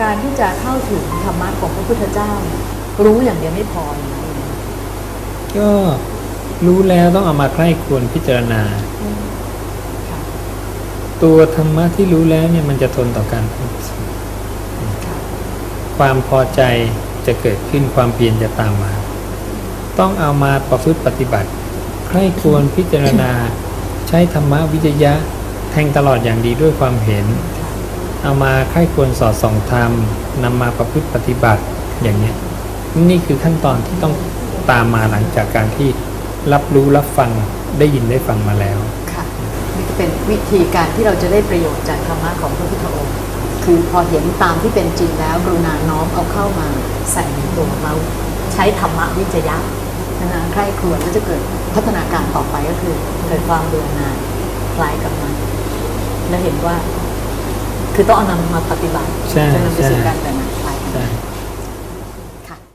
การที่จะเข้าถึงธรรมะของพระพุทธเจ้า รู้อย่างเดียวไม่พอ ก็รู้แล้วต้องเอามาใคร่ควรพิจารณา ตัวธรรมะที่รู้แล้วเนี่ยมันจะทนต่อการพูดค่ะความพอใจจะเกิดขึ้นความเพียรจะตามมา ต้องเอามาประพฤติปฏิบัติ ใคร่ควรพิจารณา ใช้ธรรมะวิจยะแทงตลอดอย่างดีด้วยความเห็น เอามาใคร่ควรสอดส่องธรรมนำมาประพฤติปฏิบัติอย่างนี้นี่คือขั้นตอนที่ต้องตามมาหลังจากการที่รับรู้รับฟังได้ยินได้ฟังมาแล้วค่ะนี่เป็นวิธีการที่เราจะได้ประโยชน์จากธรรมะของพระพุทธองค์ คือพอเห็นตามที่เป็นจริงแล้ว กรุณาน้อมเอาเข้ามาใส่ในตัวเราใช้ธรรมะวิจยะนะใคร่ครวญก็จะเกิดพัฒนาการต่อไปก็คือเกิดความเบื่อหน่ายคลายกับมันและเห็นว่า คือต้องเอานำมาปฏิบัติใช่จะนำไปสู่ใช่การแบ่ง